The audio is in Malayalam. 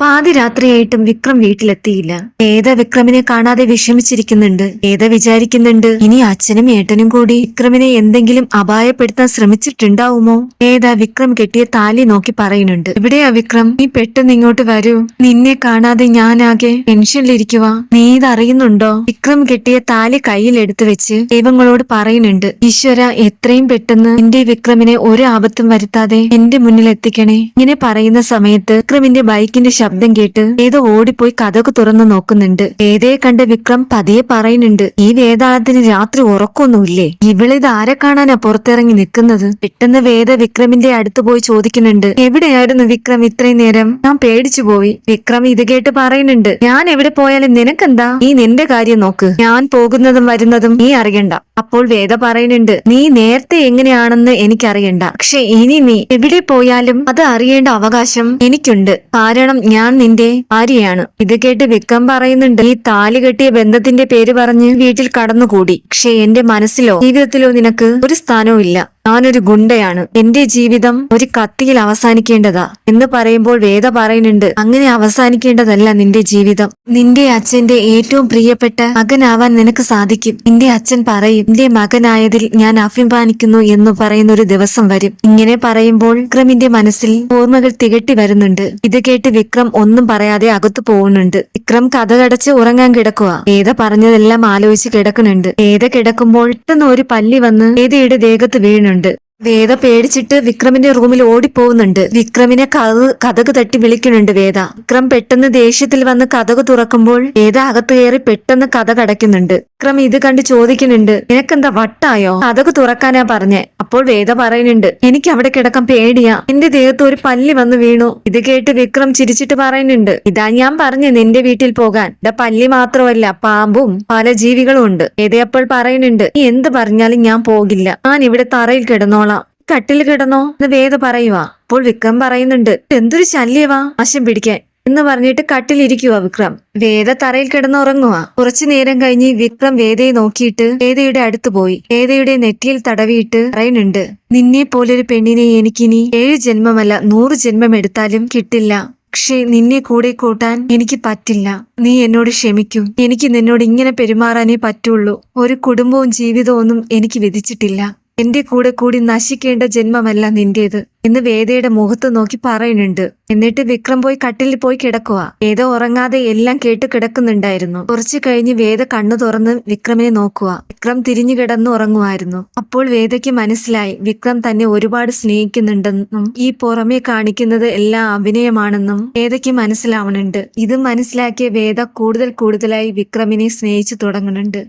പാതിരാത്രിയായിട്ടും വിക്രം വീട്ടിലെത്തിയില്ല. ഏത വിക്രമിനെ കാണാതെ വിഷമിച്ചിരിക്കുന്നുണ്ട്? ഏത വിചാരിക്കുന്നുണ്ട്? ഇനി അച്ഛനും ഏട്ടനും കൂടി വിക്രമിനെ എന്തെങ്കിലും അപായപ്പെടുത്താൻ ശ്രമിച്ചിട്ടുണ്ടാവുമോ? ഏതാ വിക്രം കെട്ടിയ താലി നോക്കി പറയുന്നുണ്ട്. എവിടെയാ വിക്രം? നീ പെട്ടെന്ന് ഇങ്ങോട്ട് വരൂ. നിന്നെ കാണാതെ ഞാനാകെ ടെൻഷനിലിരിക്കുക നീ ഇതറിയുന്നുണ്ടോ? വിക്രം കെട്ടിയ താലി കയ്യിലെടുത്ത് വെച്ച് ദൈവങ്ങളോട് പറയുന്നുണ്ട്. ഈശ്വര എത്രയും പെട്ടെന്ന് എന്റെ വിക്രമിനെ ഒരു ആപത്തും വരുത്താതെ എന്റെ മുന്നിൽ എത്തിക്കണേ ഇങ്ങനെ പറയുന്ന സമയത്ത് വിക്രമിന്റെ ബൈക്കിന്റെ ശബ്ദം കേട്ട് ഏതോ ഓടിപ്പോയി കഥക് തുറന്നു നോക്കുന്നുണ്ട്. ഏതേ കണ്ട് വിക്രം പതിയെ പറയുന്നുണ്ട് ഈ വേതാളത്തിന് രാത്രി ഉറക്കൊന്നുമില്ലേ? ഇവളിത് ആരെ കാണാനാ പുറത്തിറങ്ങി നിൽക്കുന്നത്? പെട്ടെന്ന് വേദ വിക്രമിന്റെ അടുത്ത് പോയി ചോദിക്കുന്നുണ്ട് എവിടെയായിരുന്നു വിക്രം ഇത്രയും നേരം? ഞാൻ പേടിച്ചു പോയി. വിക്രം ഇത് കേട്ട് പറയുന്നുണ്ട് ഞാൻ എവിടെ പോയാലും നിനക്കെന്താ? നീ നിന്റെ കാര്യം നോക്ക്. ഞാൻ പോകുന്നതും വരുന്നതും നീ അറിയണ്ട. അപ്പോൾ വേദ പറയുന്നുണ്ട് നീ നേരത്തെ എങ്ങനെയാണെന്ന് എനിക്കറിയണ്ട. പക്ഷെ ഇനി നീ എവിടെ പോയാലും അത് അറിയേണ്ട അവകാശം എനിക്കുണ്ട്. കാരണം ഞാൻ നിന്റെ ഭാര്യയാണ്. ഇത് കേട്ട് വിക്രം പറയുന്നുണ്ട് ഈ താലി കെട്ടിയ ബന്ധത്തിന്റെ പേര് പറഞ്ഞ് വീട്ടിൽ കടന്നുകൂടി. പക്ഷെ എന്റെ മനസ്സിലോ ജീവിതത്തിലോ നിനക്ക് ഒരു സ്ഥാനവും ഇല്ല. ഞാനൊരു ഗുണ്ടയാണ്. എന്റെ ജീവിതം ഒരു കത്തിയിൽ അവസാനിക്കേണ്ടതാ എന്ന് പറയുമ്പോൾ വേദ പറയുന്നുണ്ട് അങ്ങനെ അവസാനിക്കേണ്ടതല്ല നിന്റെ ജീവിതം. നിന്റെ അച്ഛന്റെ ഏറ്റവും പ്രിയപ്പെട്ട മകനാവാൻ നിനക്ക് സാധിക്കും. നിന്റെ അച്ഛൻ പറയും നിന്റെ മകനായതിൽ ഞാൻ അഭിമാനിക്കുന്നു എന്ന് പറയുന്ന ഒരു ദിവസം വരും. ഇങ്ങനെ പറയുമ്പോൾ വിക്രമിന്റെ മനസ്സിൽ ഓർമ്മകൾ തികട്ടി വരുന്നുണ്ട്. ഇത് കേട്ട് വിക്രം ഒന്നും പറയാതെ അകത്തു പോകുന്നുണ്ട്. വിക്രം കഥകടച്ച് ഉറങ്ങാൻ കിടക്കുക ഏത പറഞ്ഞതെല്ലാം ആലോചിച്ച് കിടക്കുന്നുണ്ട്. ഏത കിടക്കുമ്പോൾ പെട്ടെന്ന് ഒരു പല്ലി വന്ന് ഏതയുടെ ദേഹത്ത് വീണുണ്ട്. കണ്ട് വേദ പേടിച്ചിട്ട് വിക്രമിന്റെ റൂമിൽ ഓടിപ്പോകുന്നുണ്ട് വിക്രമിനെ കഥ കഥക് തട്ടി വിളിക്കുന്നുണ്ട് വേദ. വിക്രം പെട്ടെന്ന് ദേഷ്യത്തിൽ വന്ന് കഥക് തുറക്കുമ്പോൾ വേദ അകത്ത് കയറി പെട്ടെന്ന് കഥ കടക്കുന്നുണ്ട്. വിക്രം ഇത് കണ്ട് ചോദിക്കുന്നുണ്ട് നിനക്കെന്താ വട്ടായോ? കഥക് തുറക്കാനാ പറഞ്ഞേ. അപ്പോൾ വേദ പറയുന്നുണ്ട് എനിക്ക് അവിടെ കിടക്കാൻ പേടിയാ. എന്റെ ദേഹത്ത് ഒരു പല്ലി വന്ന് വീണു. ഇത് കേട്ട് വിക്രം ചിരിച്ചിട്ട് പറയുന്നുണ്ട് ഇതാ ഞാൻ പറഞ്ഞു നിന്റെ വീട്ടിൽ പോകാൻ. ഇതാ പല്ലി മാത്രമല്ല പാമ്പും പല ജീവികളും ഉണ്ട്. വേദയപ്പോൾ പറയുന്നുണ്ട് നീ എന്ത് പറഞ്ഞാലും ഞാൻ പോകില്ല. ഞാൻ ഇവിടെ തറയിൽ കിടന്നോളാം. കട്ടിൽ കിടന്നോ എന്ന് വേദ പറയുവാ. അപ്പോൾ വിക്രം പറയുന്നുണ്ട് എന്തൊരു ശല്യവാ ആശം പിടിക്കാൻ എന്ന് പറഞ്ഞിട്ട് കട്ടിലിരിക്കുക വിക്രം. വേദ തറയിൽ ഉറങ്ങുവാ കുറച്ചു നേരം കഴിഞ്ഞ് വിക്രം വേദയെ നോക്കിയിട്ട് വേദയുടെ അടുത്ത് പോയി. വേദയുടെ നെറ്റിയിൽ തടവിയിട്ട് പറയുന്നുണ്ട് നിന്നെ പോലൊരു പെണ്ണിനെ എനിക്കിനി ഏഴ് ജന്മമല്ല നൂറ് ജന്മം എടുത്താലും കിട്ടില്ല. പക്ഷേ നിന്നെ കൂടെ കൂട്ടാൻ എനിക്ക് പറ്റില്ല. നീ എന്നോട് ക്ഷമിക്കൂ. എനിക്ക് നിന്നോട് ഇങ്ങനെ പെരുമാറാനേ പറ്റുള്ളൂ. ഒരു കുടുംബവും ജീവിതവും ഒന്നും എനിക്ക് വിധിച്ചിട്ടില്ല. എന്റെ കൂടെ കൂടി നശിക്കേണ്ട ജന്മമല്ല നിന്റേത് എന്ന് വേദയുടെ മുഖത്ത് നോക്കി പറയുന്നുണ്ട്. എന്നിട്ട് വിക്രം പോയി കട്ടിൽ പോയി കിടക്കുക വേദ ഉറങ്ങാതെ എല്ലാം കേട്ട് കിടക്കുന്നുണ്ടായിരുന്നു. കുറച്ചു കഴിഞ്ഞ് വേദ കണ്ണു തുറന്ന് വിക്രമിനെ നോക്കുക വിക്രം തിരിഞ്ഞു കിടന്നു ഉറങ്ങുമായിരുന്നു. അപ്പോൾ വേദയ്ക്ക് മനസ്സിലായി വിക്രം തന്നെ ഒരുപാട് സ്നേഹിക്കുന്നുണ്ടെന്നും ഈ പുറമെ കാണിക്കുന്നത് എല്ലാം അഭിനയമാണെന്നും വേദയ്ക്ക് മനസ്സിലാവണുണ്ട് ഇത് മനസ്സിലാക്കിയ വേദ കൂടുതൽ കൂടുതലായി വിക്രമിനെ സ്നേഹിച്ചു തുടങ്ങുന്നുണ്ട്.